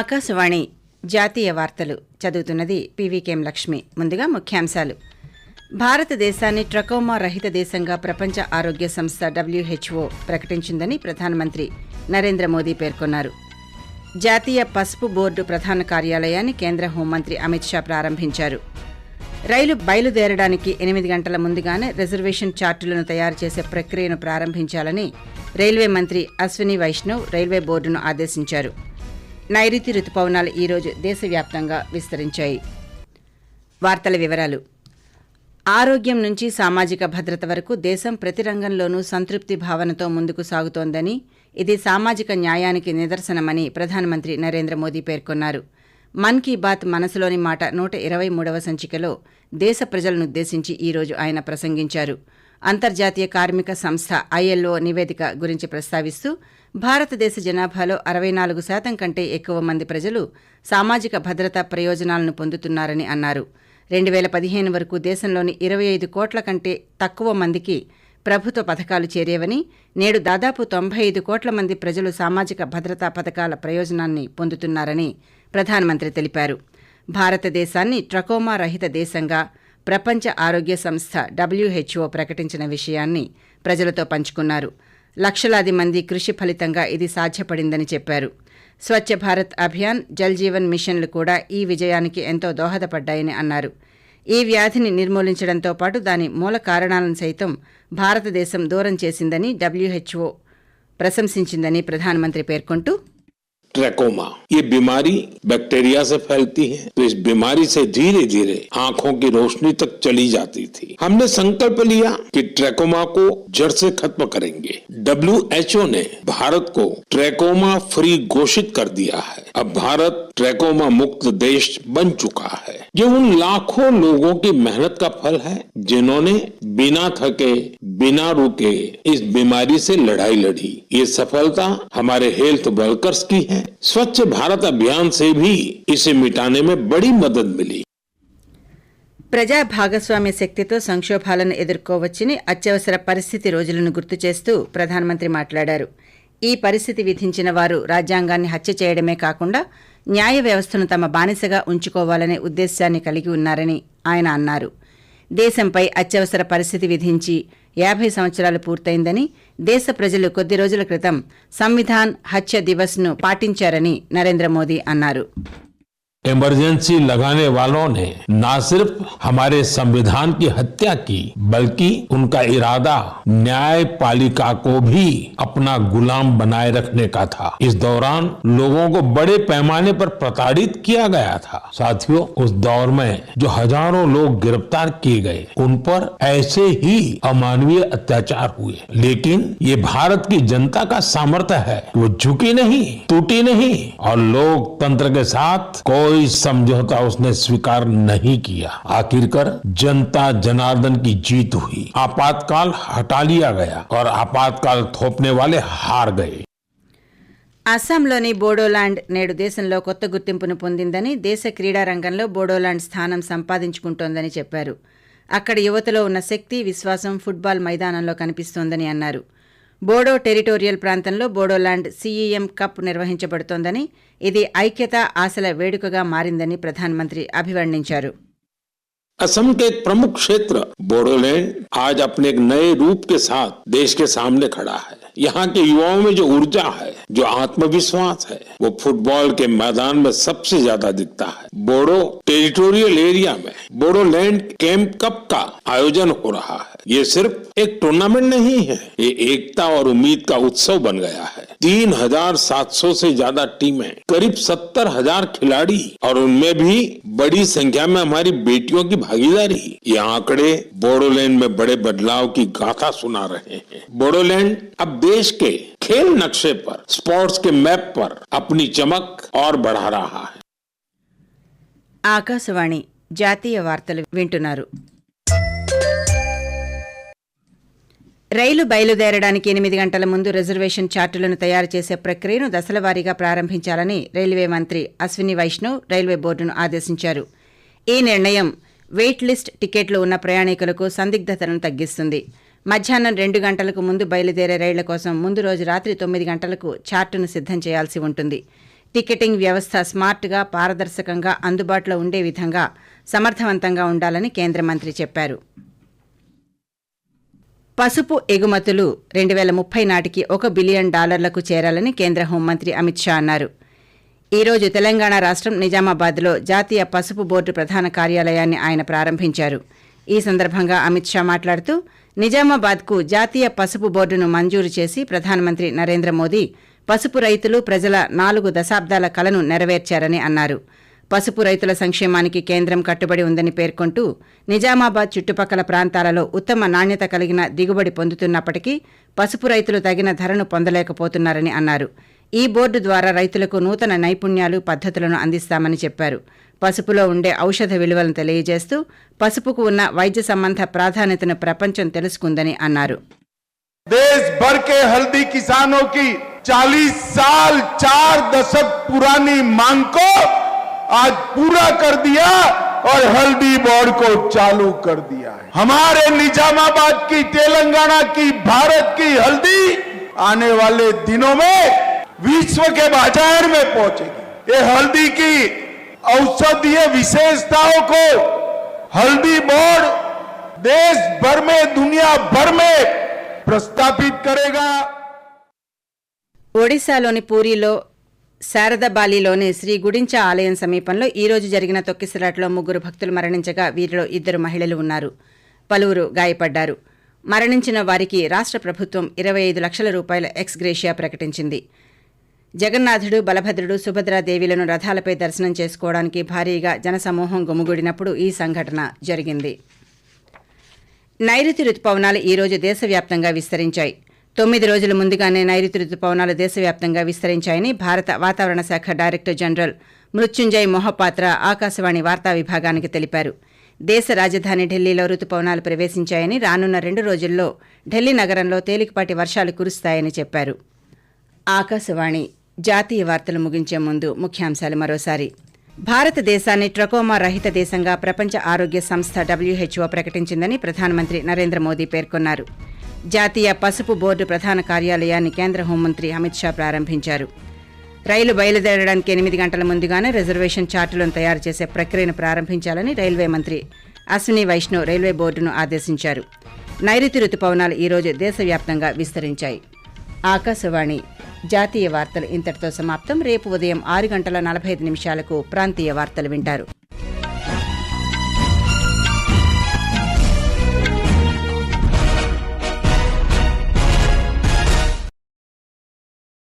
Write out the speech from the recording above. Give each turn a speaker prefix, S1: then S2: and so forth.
S1: ఆకాశవాణి జాతీయ వార్తలు చదువుతున్నది పీవీకేఎం లక్ష్మి. ముందుగా ముఖ్యాంశాలు. భారతదేశాన్ని ట్రకోమా రహిత దేశంగా ప్రపంచ ఆరోగ్య సంస్థ డబ్ల్యూహెచ్ఓ ప్రకటించిందని ప్రధానమంత్రి నరేంద్ర మోదీ పేర్కొన్నారు. జాతీయ పసుపు బోర్డు ప్రధాన కార్యాలయాన్ని కేంద్ర హోంమంత్రి అమిత్ షా ప్రారంభించారు. రైలు బయలుదేరడానికి ఎనిమిది గంటల ముందుగానే రిజర్వేషన్ చార్టులను తయారు చేసే ప్రక్రియను ప్రారంభించాలని రైల్వే మంత్రి అశ్విని వైష్ణవ్ రైల్వే బోర్డును ఆదేశించారు. నైరుతి రుతుపవనాలు ఈరోజు దేశవ్యాప్తంగా విస్తరించాయి. వార్తల వివరాలు. ఆరోగ్యం నుంచి సామాజిక భద్రత వరకు దేశం ప్రతి రంగంలోనూ సంతృప్తి భావనతో ముందుకు సాగుతోందని ఇది సామాజిక న్యాయానికి నిదర్శనమని ప్రధానమంత్రి నరేంద్ర మోదీ పేర్కొన్నారు. మన్ కీ బాత్ మనసులోని మాట నూట ఇరవై మూడవ సంచికలో దేశ ప్రజలనుద్దేశించి ఈరోజు ఆయన ప్రసంగించారు. అంతర్జాతీయ కార్మిక సంస్థ ఐఎల్ఓ నివేదిక గురించి ప్రస్తావిస్తూ భారతదేశ జనాభాలో అరవై నాలుగు శాతం కంటే ఎక్కువ మంది ప్రజలు సామాజిక భద్రతా ప్రయోజనాలను పొందుతున్నారని అన్నారు. రెండు వేల పదిహేను వరకు దేశంలోని ఇరవై ఐదు కోట్ల కంటే తక్కువ మందికి ప్రభుత్వ పథకాలు చేరేవని నేడు దాదాపు తొంభై ఐదు కోట్ల మంది ప్రజలు సామాజిక భద్రతా పథకాల ప్రయోజనాన్ని పొందుతున్నారని ప్రధానమంత్రి తెలిపారు. భారతదేశాన్ని ట్రకోమా రహిత దేశంగా ప్రపంచ ఆరోగ్య సంస్థ డబ్ల్యూహెచ్ఓ ప్రకటించిన విషయాన్ని ప్రజలతో పంచుకున్నారు. లక్షలాది మంది కృషి ఫలితంగా ఇది సాధ్యపడిందని చెప్పారు. స్వచ్ఛ భారత్ అభియాన్ జల్ జీవన్ మిషన్లు కూడా ఈ విజయానికి ఎంతో దోహదపడ్డాయని అన్నారు. ఈ వ్యాధిని నిర్మూలించడంతో పాటు దాని మూల కారణాలను సైతం భారతదేశం దూరం చేసిందని డబ్ల్యూహెచ్ఓ ప్రశంసించిందని ప్రధానమంత్రి పేర్కొంటూ
S2: ट्रैकोमा। ये बीमारी बैक्टीरिया से फैलती है तो इस बीमारी से धीरे धीरे आँखों की रोशनी तक चली जाती थी। हमने संकल्प लिया कि ट्रैकोमा को जड़ से खत्म करेंगे। डब्ल्यू एच ओ ने भारत को ट्रैकोमा फ्री घोषित कर दिया है। अब भारत ट्रैकोमा मुक्त देश बन चुका है। ये उन लाखों लोगों की मेहनत का फल है जिन्होंने बिना थके बिना रुके इस बीमारी से लड़ाई लड़ी ये सफलता हमारे हेल्थ वर्कर्स की है स्वच्छ भारत अभियान से भी इसे मिटाने में बड़ी मदद मिली
S1: ప్రజా భాగస్వామ్య శక్తితో సంక్షోభాలను ఎదుర్కోవచ్చని అత్యవసర పరిస్థితి రోజులను గుర్తు చేస్తూ ప్రధానమంత్రి మాట్లాడారు ఈ పరిస్థితి విధించిన వారు రాజ్యాంగాన్ని హత్య చేయడమే కాకుండా న్యాయ వ్యవస్థను తమ బానిసగా ఉంచుకోవాలనే ఉద్దేశాన్ని కలిగి ఉన్నారని ఆయన అన్నారు. దేశంపై అత్యవసర పరిస్థితి విధించి యాభై సంవత్సరాలు పూర్తయిందని దేశ ప్రజలు కొద్ది రోజుల క్రితం సంవిధాన్ హత్య దివస్ను పాటించారని నరేంద్ర మోదీ అన్నారు.
S2: इमरजेंसी लगाने वालों ने न सिर्फ़ हमारे संविधान की हत्या की, बल्कि उनका इरादा न्यायपालिका को भी अपना गुलाम बनाए रखने का था। इस दौरान लोगों को बड़े पैमाने पर प्रताड़ित किया गया था। साथियों, उस दौर में जो हज़ारों लोग गिरफ़्तार किए गए, उन पर ऐसे ही अमानवीय अत्याचार हुए। लेकिन ये भारत की जनता का सामर्थ्य है। वो झुकी नहीं, टूटी नहीं और लोकतंत्र के साथ कोई समझौता उसने स्वीकार नहीं किया आखिरकार जनता जनार्दन की जीत हुई आपातकाल हटा लिया गया और आपातकाल थोपने वाले हार गए
S1: అస్సాంలోని బోడోలాండ్ నేడు దేశంలో కొత్త గుర్తింపును పొందిందని దేశ క్రీడా రంగంలో బోడోలాండ్ స్థానం సంపాదించుకుంటోందని చెప్పారు అక్కడ యువతలో ఉన్న శక్తి విశ్వాసం ఫుట్బాల్ మైదానంలో కనిపిస్తోందని అన్నారు బోడో టెరిటోరియల్ ప్రాంతంలో బోడోలాండ్ సీఈఎం కప్ నిర్వహించబడుతోందని ఇది ఐక్యత ఆశల వేడుకగా మారిందని ప్రధానమంత్రి అభివర్ణించారు
S2: असम के एक प्रमुख क्षेत्र बोडोलैंड आज अपने एक नए रूप के साथ देश के सामने खड़ा है यहाँ के युवाओं में जो ऊर्जा है जो आत्मविश्वास है वो फुटबॉल के मैदान में सबसे ज्यादा दिखता है बोडो टेरिटोरियल एरिया में बोडोलैंड कैंप कप का आयोजन हो रहा है ये सिर्फ एक टूर्नामेंट नहीं है ये एकता और उम्मीद का उत्सव बन गया है तीन हजार सात सौ से ज्यादा टीमें करीब सत्तर हजार खिलाड़ी और उनमें भी बड़ी संख्या में हमारी बेटियों की भागीदारी ये आंकड़े बोडोलैंड में बड़े बदलाव की गाथा सुना रहे हैं बोडोलैंड अब देश के खेल नक्शे पर स्पोर्ट्स के मैप पर अपनी चमक और बढ़ा रहा है
S1: ఆకాశవాణి జాతీయ వార్తలు వింటున్నారు రైలు బయలుదేరడానికి ఎనిమిది గంటల ముందు రిజర్వేషన్ చార్టులను తయారు చేసే ప్రక్రియను దశలవారీగా ప్రారంభించాలని రైల్వే మంత్రి అశ్విని వైష్ణవ్ రైల్వే బోర్డును ఆదేశించారు. ఈ నిర్ణయం వెయిట్ లిస్ట్ టికెట్లు ఉన్న ప్రయాణికులకు సందిగ్ధతను తగ్గిస్తుంది. మధ్యాహ్నం రెండు గంటలకు ముందు బయలుదేరే రైళ్ళ కోసం ముందు రోజు రాత్రి తొమ్మిది గంటలకు చార్టును సిద్ధం చేయాల్సి ఉంటుంది. టికెటింగ్ వ్యవస్థ స్మార్ట్గా పారదర్శకంగా అందుబాటులో ఉండే విధంగా సమర్థవంతంగా ఉండాలని కేంద్ర మంత్రి చెప్పారు. పసుపు ఎగుమతులు రెండు వేల ముప్పై నాటికి ఒక బిలియన్ డాలర్లకు చేరాలని కేంద్ర హోంమంత్రి అమిత్ షా అన్నారు. ఈ రోజు తెలంగాణ రాష్ట్రం నిజామాబాద్లో జాతీయ పసుపు బోర్డు ప్రధాన కార్యాలయాన్ని ఆయన ప్రారంభించారు. ఈ సందర్భంగా అమిత్ షా మాట్లాడుతూ నిజామాబాద్కు జాతీయ పసుపు బోర్డును మంజూరు చేసి ప్రధానమంత్రి నరేంద్ర మోదీ పసుపు రైతులు ప్రజల నాలుగు దశాబ్దాల కలను నెరవేర్చారని అన్నారు. పసుపు రైతుల సంక్షేమానికి కేంద్రం కట్టుబడి ఉందని పేర్కొంటూ నిజామాబాద్ చుట్టుపక్కల ప్రాంతాలలో ఉత్తమ నాణ్యత కలిగిన దిగుబడి పొందుతున్నప్పటికీ పసుపు రైతులు తగిన ధరను పొందలేకపోతున్నారని అన్నారు ఈ బోర్డు ద్వారా రైతులకు నూతన నైపుణ్యాలు పద్ధతులను అందిస్తామని చెప్పారు పసుపులో ఉండే ఔషధ విలువలను తెలియజేస్తూ పసుపుకు ఉన్న వైద్య సంబంధ ప్రాధాన్యతను ప్రపంచం తెలుసుకుందని అన్నారు
S3: देश भर के हल्दी किसानों की 40 साल चार दशक पुरानी मांग को आज पूरा कर दिया और हल्दी बोर्ड को चालू कर दिया है हमारे निजामाबाद की तेलंगाना की भारत की हल्दी आने वाले दिनों में विश्व के बाजार में पहुंचेगी ये हल्दी की औषधीय विशेषताओं को हल्दी बोर्ड देश भर में दुनिया भर में प्रस्तापित करेगा
S1: ఒడిశాలోని పూరిలో శారదబాలిలోని శ్రీ గుడించ ఆలయం సమీపంలో ఈ రోజు జరిగిన తొక్కిసలాట్లో ముగ్గురు భక్తులు మరణించగా వీరిలో ఇద్దరు మహిళలు ఉన్నారు. పలువురు గాయపడ్డారు. మరణించిన వారికి రాష్ట్ర ప్రభుత్వం ఇరవై ఐదు లక్షల రూపాయల ఎక్స్ గ్రేషియా ప్రకటించింది. జగన్నాథుడు బలభద్రుడు సుభద్రాదేవిలను రథాలపై దర్శనం చేసుకోవడానికి భారీగా జనసమూహం గుమిగూడినప్పుడు ఈ సంఘటన జరిగింది. నైరుతి రుతుపవనాలు ఈరోజు దేశవ్యాప్తంగా విస్తరించాయి. తొమ్మిది రోజుల ముందుగానే నైరుతి రుతుపవనాలు దేశవ్యాప్తంగా విస్తరించాయని భారత వాతావరణ శాఖ డైరెక్టర్ జనరల్ మృత్యుంజయ్ మొహపాత్ర ఆకాశవాణి వార్తా విభాగానికి తెలిపారు. దేశ రాజధాని ఢిల్లీలో రుతుపవనాలు ప్రవేశించాయని రానున్న రెండు రోజుల్లో ఢిల్లీ నగరంలో తేలికపాటి వర్షాలు కురుస్తాయని చెప్పారు. ఆకాశవాణి జాతీయ వార్తలు ముగించే ముందు ముఖ్యాంశాలు మరోసారి. భారతదేశాన్ని ట్రకోమా రహిత దేశంగా ప్రపంచ ఆరోగ్య సంస్థ డబ్ల్యూహెచ్ఓ ప్రకటించిందని ప్రధానమంత్రి నరేంద్ర మోదీ పేర్కొన్నారు. జాతీయ పసుపు బోర్డు ప్రధాన కార్యాలయాన్ని కేంద్ర హోంమంత్రి అమిత్ షా ప్రారంభించారు. రైలు బయలుదేరడానికి ఎనిమిది గంటల ముందుగానే రిజర్వేషన్ చార్టులను తయారు చేసే ప్రక్రియను ప్రారంభించాలని రైల్వే మంత్రి అశ్విని వైష్ణవ్ రైల్వే బోర్డును ఆదేశించారు. నైరుతి రుతుపవనాలు ఈరోజు దేశవ్యాప్తంగా విస్తరించాయి. ఆకాశవాణి జాతీయ వార్తలు ఇంతటితో సమాప్తం. రేపు ఉదయం ఆరు గంటల నలభై ఐదు నిమిషాలకు ప్రాంతీయ వార్తలు వింటారు.